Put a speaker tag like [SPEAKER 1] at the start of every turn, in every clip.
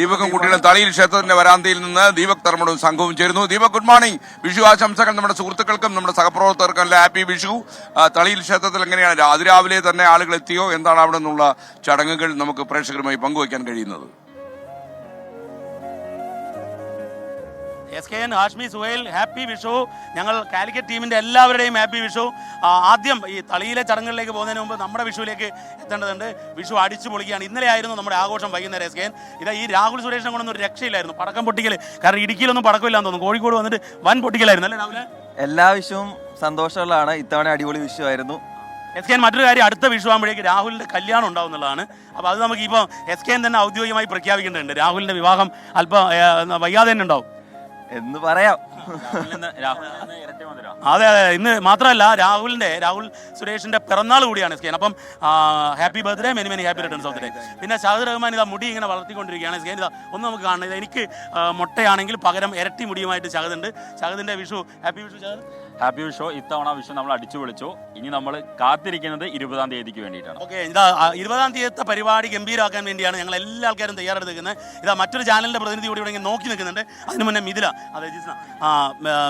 [SPEAKER 1] ദീപകും കുട്ടികളും തളിയിൽ ക്ഷേത്രത്തിന്റെ വരാന്തയിൽ നിന്ന് ദീപക് തർമ്മടും സംഘവും ചേരുന്നു. ദീപക് ഗുഡ് മോർണിംഗ് വിഷു ആശംസകൾ നമ്മുടെ സുഹൃത്തുക്കൾക്കും നമ്മുടെ സഹപ്രവർത്തകർക്കും എല്ലാം ഹാപ്പി വിഷു. തളിയിൽ ക്ഷേത്രത്തിൽ എങ്ങനെയാണ് അതിരാവിലെ തന്നെ ആളുകൾ എത്തിയോ? എന്താണ് അവിടെ നിന്നുള്ള ചടങ്ങുകൾ നമുക്ക് പ്രേക്ഷകരുമായി പങ്കുവയ്ക്കാൻ കഴിയുന്നത്?
[SPEAKER 2] S K N Hashmi Suhail happy Vishu ഞങ്ങൾ കാലിക്കറ്റ് ടീമിന്റെ എല്ലാവരുടെയും ഹാപ്പി വിഷു ആദ്യം ഈ തളിയിലെ ചടങ്ങുകളിലേക്ക് പോകുന്നതിന് മുമ്പ് നമ്മുടെ വിഷുവിലേക്ക് എത്തേണ്ടതുണ്ട്. വിഷു അടിച്ചു പൊളിക്കുകയാണ്. ഇന്നലെ ആയിരുന്നു നമ്മുടെ ആഘോഷം വൈകുന്നേരം എസ് കെ എൻ ഇതാ ഈ രാഹുൽ സുരേഷിനെ കൊണ്ടൊന്നും ഒരു രക്ഷയില്ലായിരുന്നു. പടക്കം പൊട്ടിക്കൽ കാരണം ഇടുക്കിയിലൊന്നും പടക്കമില്ലാന്ന് തോന്നുന്നു. കോഴിക്കോട് വന്നിട്ട് വൻ പൊട്ടിക്കലായിരുന്നു അല്ലേ രാവിലെ
[SPEAKER 3] എല്ലാ വിഷുവും സന്തോഷമുള്ളതാണ്. ഇത്തവണ അടിപൊളി വിഷു ആയിരുന്നു.
[SPEAKER 2] എസ് കെ എൻ മറ്റൊരു കാര്യം അടുത്ത വിഷു ആകുമ്പോഴേക്ക് രാഹുലിന്റെ കല്യാണം ഉണ്ടാവും എന്നുള്ളതാണ്. അപ്പോൾ അത് നമുക്ക് ഇപ്പോൾ എസ് കെ എൻ തന്നെ ഔദ്യോഗികമായി പ്രഖ്യാപിക്കേണ്ടതുണ്ട്. രാഹുലിന്റെ വിവാഹം അല്പം വയ്യാതെ വൈകാതെ തന്നെ ഉണ്ടാവും.
[SPEAKER 3] എന്ന് പറയാം.
[SPEAKER 2] അതെ അതെ ഇന്ന് മാത്രമല്ല രാഹുലിന്റെ രാഹുൽ സുരേഷിന്റെ പിറന്നാൾ കൂടിയാണ് സ്കേൻ കെ അപ്പം happy birthday many many happy returns of day പിന്നെ ഷാദ് റഹ്മാൻ ഇതാ മുടി ഇങ്ങനെ വളർത്തിക്കൊണ്ടിരിക്കുകയാണ് എസ് കെ ഇതാ ഒന്ന് നമുക്ക് കാണണം എനിക്ക് മുട്ടയാണെങ്കിൽ പകരം ഇരട്ടി മുടിയുമായിട്ട് ഷഹദുണ്ട് ഷഹദിന്റെ വിഷു ഹാപ്പി വിഷു ഷഹദ്?
[SPEAKER 4] ഹാപ്പി വിഷു. ഇത്തവണ വിഷു നമ്മൾ അടിച്ചു വിളിച്ചു ഇനി നമ്മൾ കാത്തിരിക്കുന്നത് ഇരുപതാം തീയതിക്ക് വേണ്ടിയിട്ടാണ്.
[SPEAKER 2] ഓക്കെ ഇതാ ഇരുപതാം തീയതിത്തെ പരിപാടി ഗംഭീരമാക്കാൻ വേണ്ടിയാണ് ഞങ്ങൾ എല്ലാ ആൾക്കാരും തയ്യാറെടുത്തിരിക്കുന്നത്. ഇതാ മറ്റൊരു ചാനലിന്റെ പ്രതിനിധി കൂടി ഇവിടെ നോക്കി നിൽക്കുന്നുണ്ട്. അതിന് മുന്നേ മിഥില. അതെ ജിസ്ന. ആ,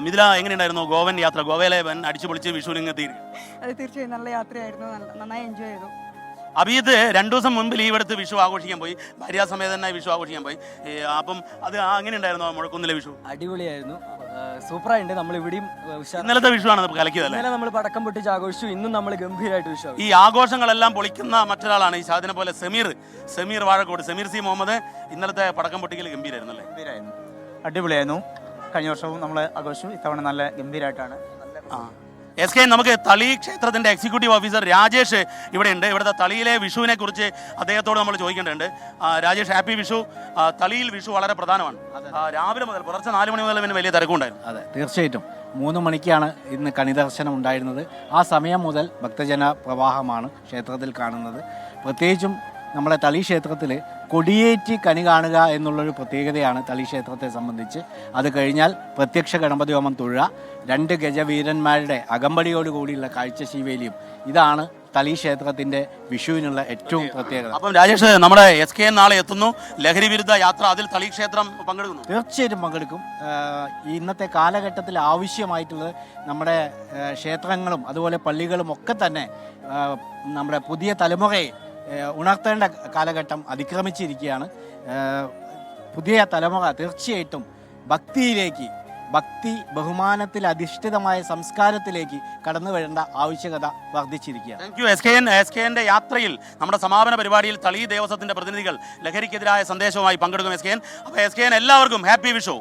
[SPEAKER 2] മിഥില എങ്ങനെയുണ്ടായിരുന്നു ഗോവൻ യാത്ര? ഗോവയിലെ വൻ അടിച്ചു പൊളിച്ച് വിഷുവിനെത്തി
[SPEAKER 5] അത് തീർച്ചയായും നല്ല യാത്രയായിരുന്നു. നല്ല- നന്നായി എൻജോയ് ചെയ്തു.
[SPEAKER 2] അഭിജിത്ത് രണ്ടു ദിവസം മുൻപ് ലീവ് എടുത്ത് വിഷു ആഘോഷിക്കാൻ പോയി. ഭാര്യ സമയത്ത് തന്നെ വിഷു ആഘോഷിക്കാൻ പോയി. അപ്പം അത് അങ്ങനെ ഉണ്ടായിരുന്നു മുഴക്കുന്നിലെ വിഷു?
[SPEAKER 6] അടിപൊളിയായിരുന്നു. സൂപ്പറായിട്ട് നമ്മൾ ഇവിടെയും
[SPEAKER 2] ഇന്നലത്തെ വിഷുവാണ് ആണ് കലക്കിയത്
[SPEAKER 6] ഇന്നലെ നമ്മൾ പടക്കം പൊട്ടിച്ച് ആഘോഷിച്ചു. ഇന്നും നമ്മൾ ഗംഭീരമായിട്ട് വിഷു
[SPEAKER 2] ഈ ആഘോഷങ്ങളെല്ലാം പൊളിക്കുന്ന മറ്റൊരാളാണ് ഈ സാധനം പോലെ സമീർ. സമീർ വാഴക്കോട്. സമീർ സി മുഹമ്മദ് ഇന്നലത്തെ പടക്കം പൊട്ടിക്കൽ ഗംഭീരായിരുന്നു. അല്ലേ
[SPEAKER 7] അടിപൊളിയായിരുന്നു. കഴിഞ്ഞ വർഷവും നമ്മൾ ആഘോഷിച്ചു. ഇത്തവണ നല്ല ഗംഭീരമായിട്ടാണ്
[SPEAKER 2] ആ. എസ് കെ നമുക്ക് തളി ക്ഷേത്രത്തിന്റെ എക്സിക്യൂട്ടീവ് ഓഫീസർ രാജേഷ് ഇവിടെ ഉണ്ട് ഇവിടുത്തെ തളിയിലെ വിഷുവിനെ കുറിച്ച് അദ്ദേഹത്തോട് നമ്മൾ ചോദിക്കേണ്ടതുണ്ട്. രാജേഷ് ഹാപ്പി വിഷു. തളിയിൽ വിഷു വളരെ പ്രധാനമാണ്. രാവിലെ മുതൽ പുലർച്ചെ നാല് മണി മുതൽ പിന്നെ വലിയ തിരക്കുണ്ടായിരുന്നു.
[SPEAKER 8] അതെ തീർച്ചയായിട്ടും. മൂന്ന് മണിക്കാണ് ഇന്ന് കണിദർശനം ഉണ്ടായിരുന്നത്. ആ സമയം മുതൽ ഭക്തജന പ്രവാഹമാണ് ക്ഷേത്രത്തിൽ കാണുന്നത്. പ്രത്യേകിച്ചും നമ്മുടെ തളി ക്ഷേത്രത്തിൽ കൊടിയേറ്റി കണി കാണുക എന്നുള്ളൊരു പ്രത്യേകതയാണ് തളി ക്ഷേത്രത്തെ സംബന്ധിച്ച്. അത് കഴിഞ്ഞാൽ പ്രത്യക്ഷ ഗണപതി ഹോമം തുഴ രണ്ട് ഗജവീരന്മാരുടെ അകമ്പടിയോട് കൂടിയുള്ള കാഴ്ചശീവേലിയും ഇതാണ് തളി ക്ഷേത്രത്തിന്റെ വിഷുവിനുള്ള ഏറ്റവും പ്രത്യേകത.
[SPEAKER 2] അപ്പം രാജേഷ് നമ്മുടെ എസ് കെ നാളെ എത്തുന്നു. ലഹരി വിരുദ്ധ യാത്ര അതിൽ തളി ക്ഷേത്രം പങ്കെടുക്കുന്നു.
[SPEAKER 8] തീർച്ചയായിട്ടും പങ്കെടുക്കും. ഇന്നത്തെ കാലഘട്ടത്തിൽ ആവശ്യമായിട്ടുള്ളത് നമ്മുടെ ക്ഷേത്രങ്ങളും അതുപോലെ പള്ളികളും ഒക്കെ തന്നെ നമ്മുടെ പുതിയ തലമുറയെ ഉണർത്തേണ്ട കാലഘട്ടം അതിക്രമിച്ചിരിക്കുകയാണ്. പുതിയ തലമുറ തീർച്ചയായിട്ടും ഭക്തിയിലേക്ക് ഭക്തി ബഹുമാനത്തിൽ അധിഷ്ഠിതമായ സംസ്കാരത്തിലേക്ക് കടന്നു വരേണ്ട ആവശ്യകത വർദ്ധിച്ചിരിക്കുകയാണ്.
[SPEAKER 2] Thank you S K N S K എന്റെ യാത്രയിൽ നമ്മുടെ സമാപന പരിപാടിയിൽ തളി ദേവസ്വത്തിന്റെ പ്രതിനിധികൾ ലഹരിക്കെതിരായ സന്ദേശവുമായി പങ്കെടുക്കും എസ് കെ എൻ അപ്പോൾ എസ് കെ എൻ എല്ലാവർക്കും ഹാപ്പി വിഷു.